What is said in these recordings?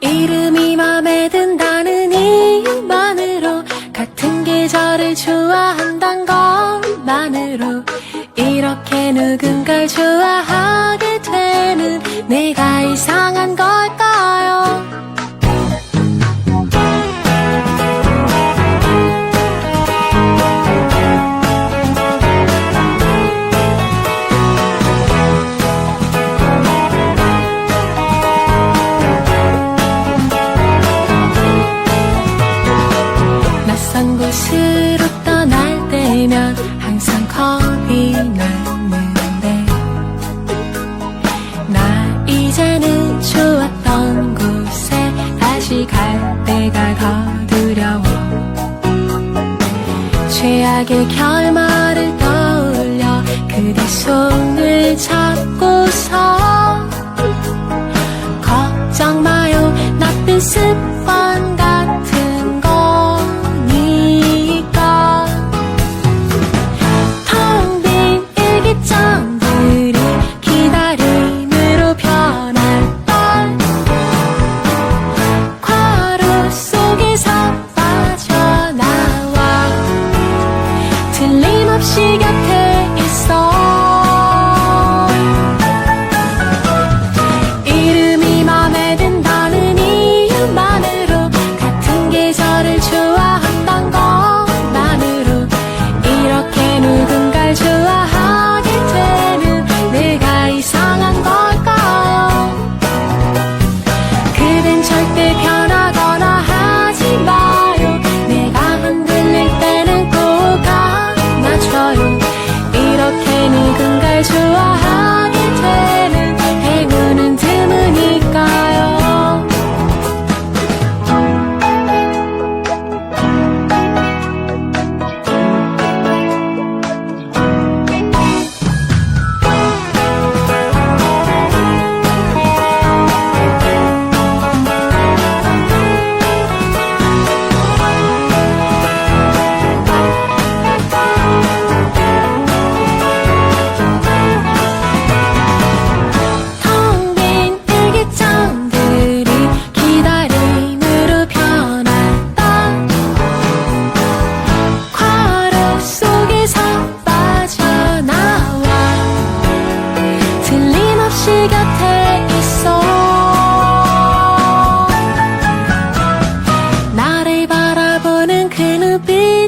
이름이 맘에 든다는 이만으로 같은 계절을 좋아한단 것만으로 이렇게 누군가를 좋아하게 되는 내가 이상한 걸까?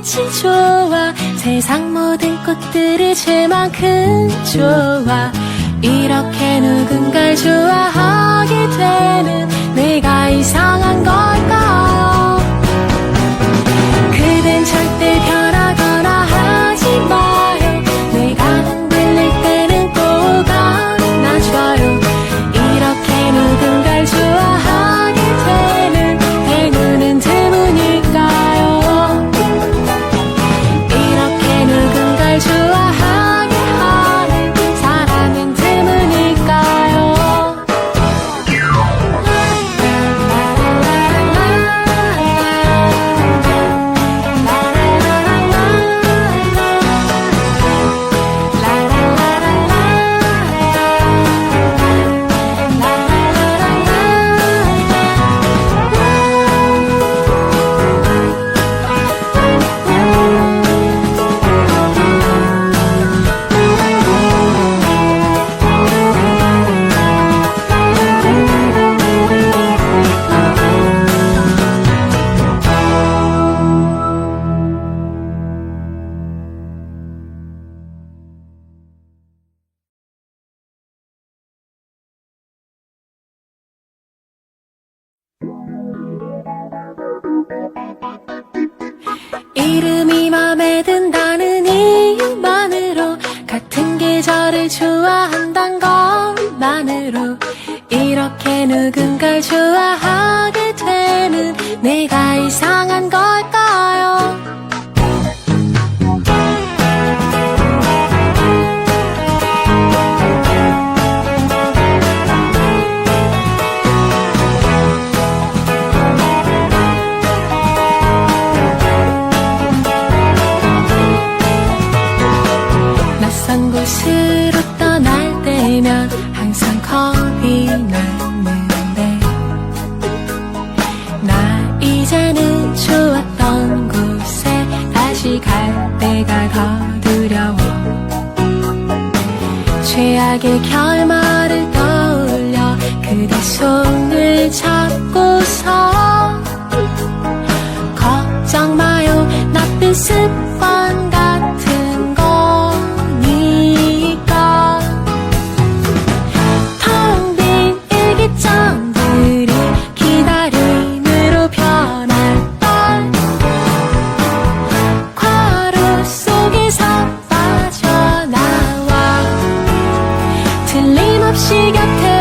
빛이 좋아. 세상 모든 꽃들을 제만큼 좋아. 이렇게 누군가 좋아하게 되는 내가 이상한 걸까? 누군가를 좋아한단 것만으로 이렇게 누군가를 좋아하게 되는 내가 이상한 걸까? 없이 곁에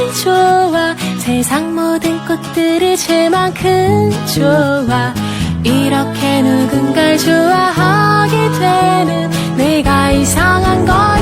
당신 좋아. 세상 모든 꽃들이 제만큼 좋아. 이렇게 누군가를 좋아하게 되는 내가 이상한 걸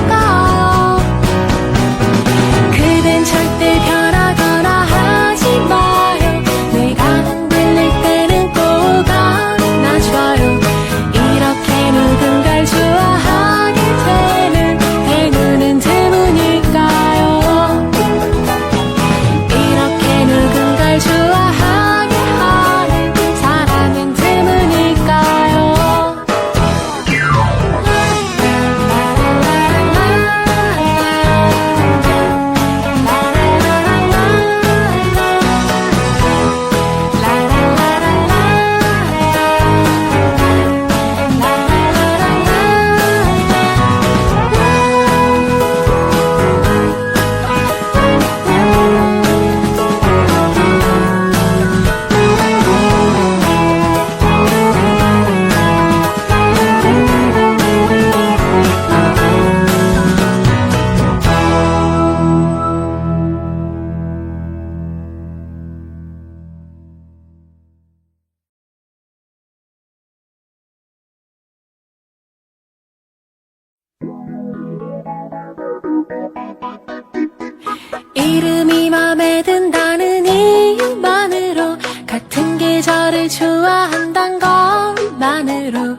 좋아한단 것만으로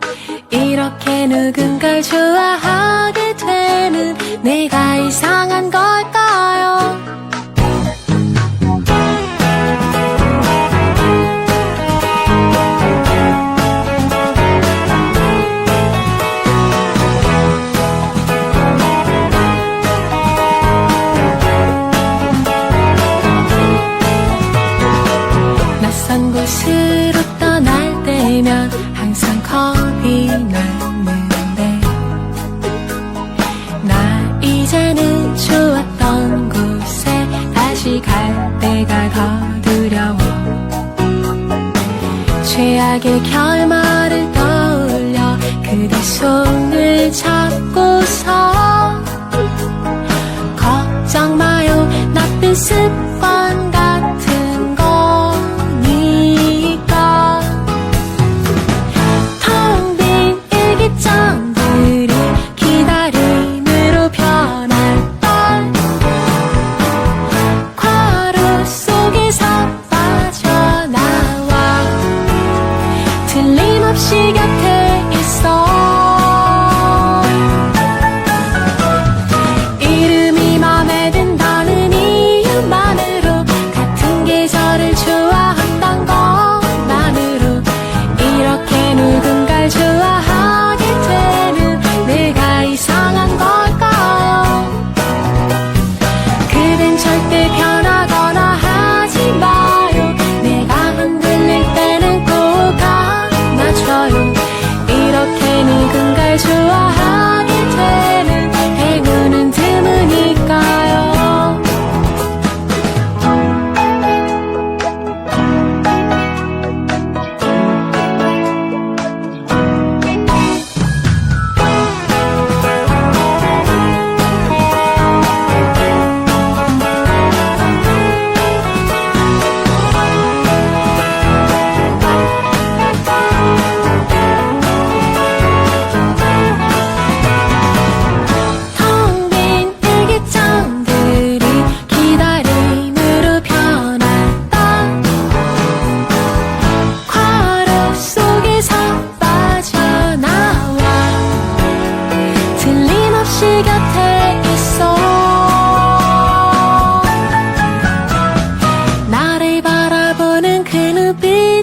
이렇게 누군가를 좋아하게 되는 내가 이상한 걸까?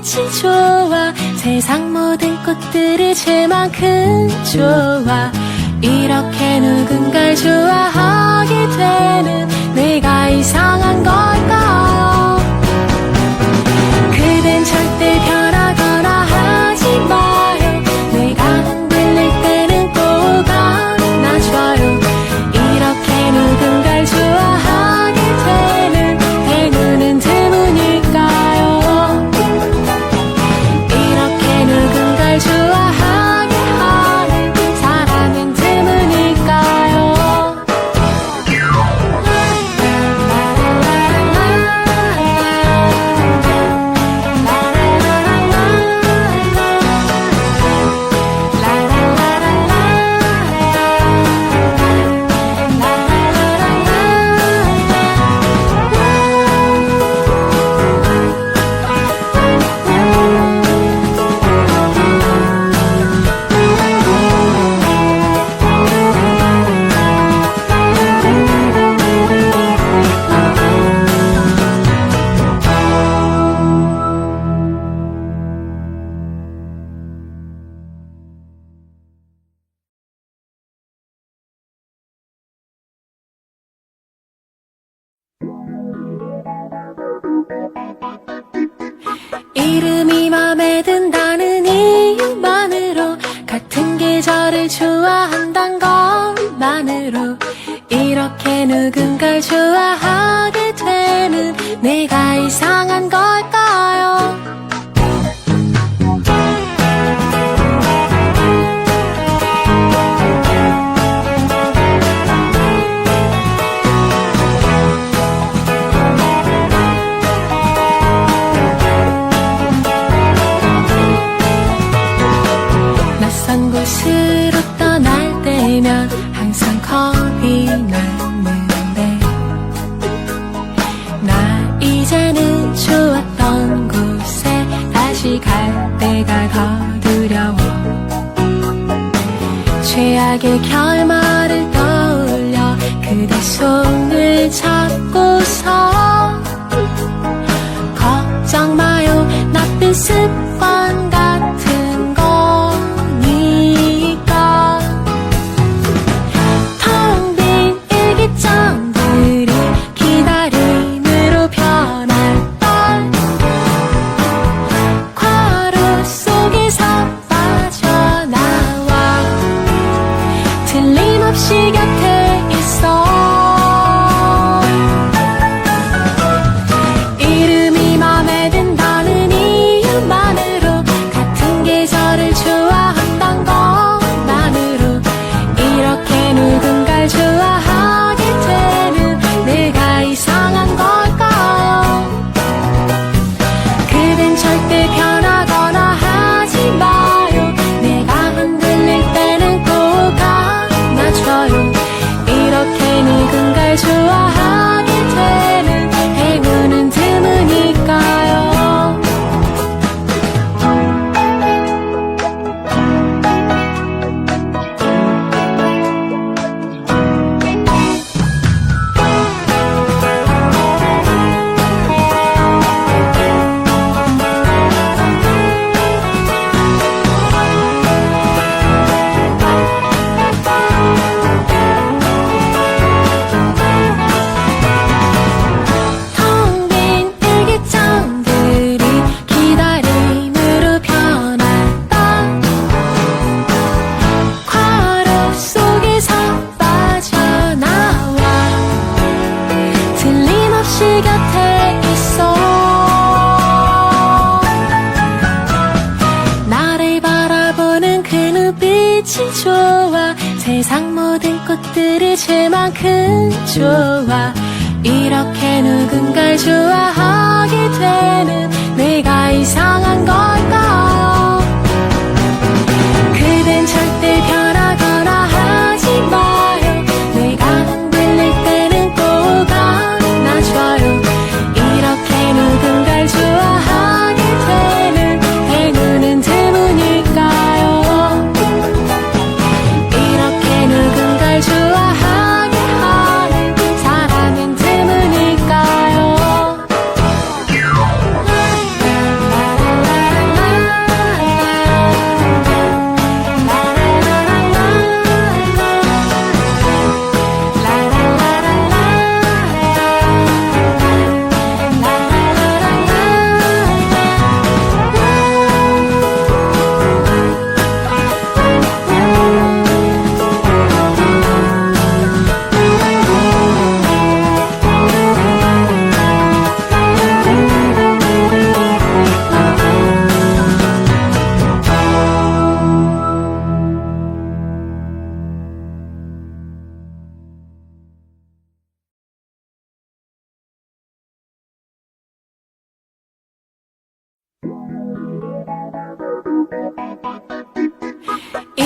꽃이 좋아. 세상 모든 꽃들이 제만큼 좋아. 이렇게 누군가를 좋아하게 되는 내가 이상한 걸까요 이름이 맘에 든다는 이유만으로 같은 계절을 좋아한단 것만으로 이렇게 누군가 좋아하 추억의 결말을 떠올려 그대 손을 잡고서 걱정 마요. 나쁜 습 모든 꽃들이 제만큼 좋아. 이렇게 누군가를 좋아하게 되는 내가 이상한 걸까?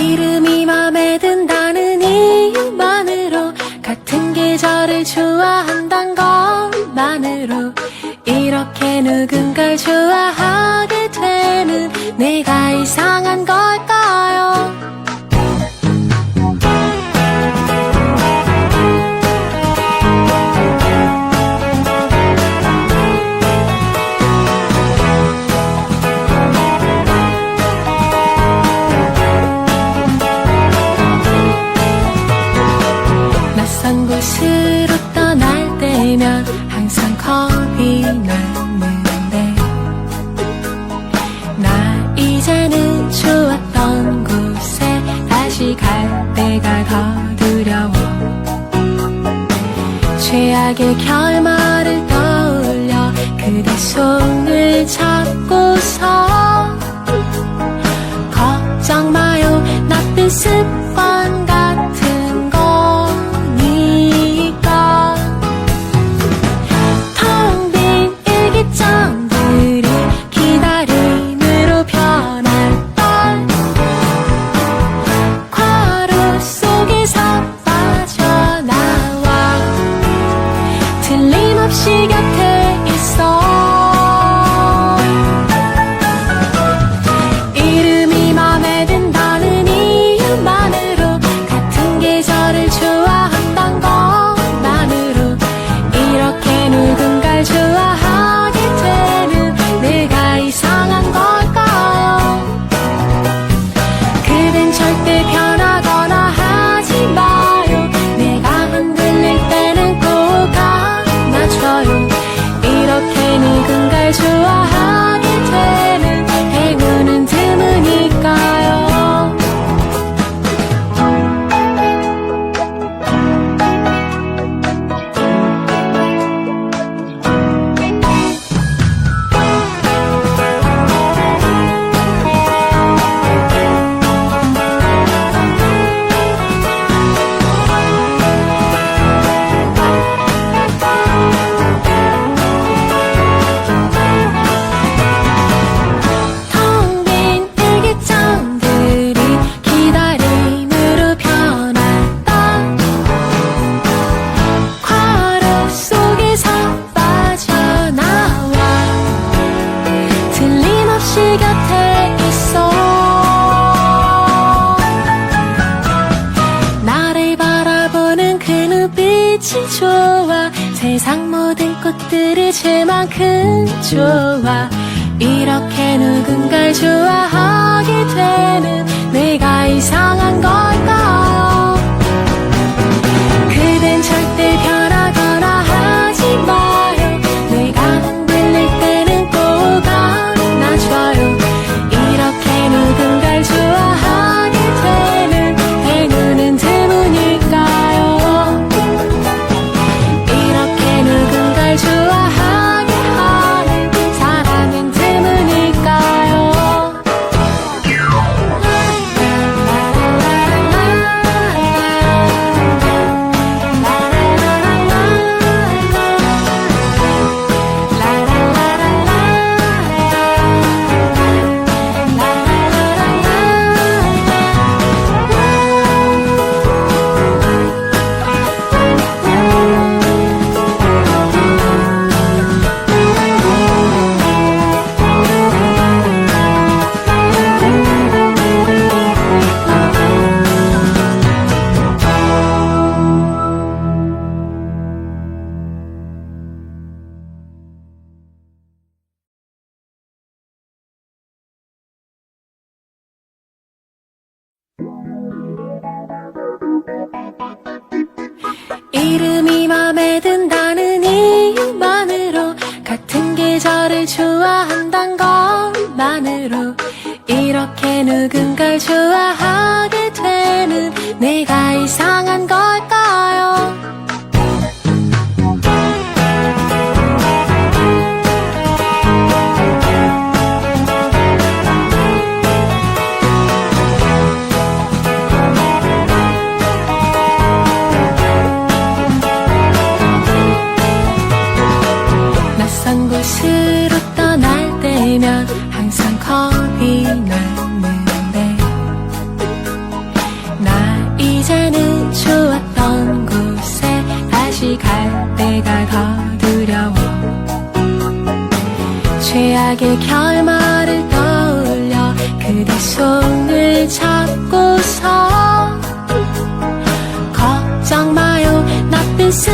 திருமி 추억의 결말을 떠올려 그대 손을 잡고서 걱정 마요. 나쁜 습 것들이 제만큼 좋아. 이렇게 누군가를 좋아하게 되는 내가 이상한 걸까? 그댄 절대 변 이름이 맘에 든다는 이만으로 같은 계절을 좋아한단 것만으로 이렇게 누군가를 좋아하게 되는 내가 이상한 최악의 결말을 떠올려 그대 손을 잡고서 걱정 마요. 나쁜 습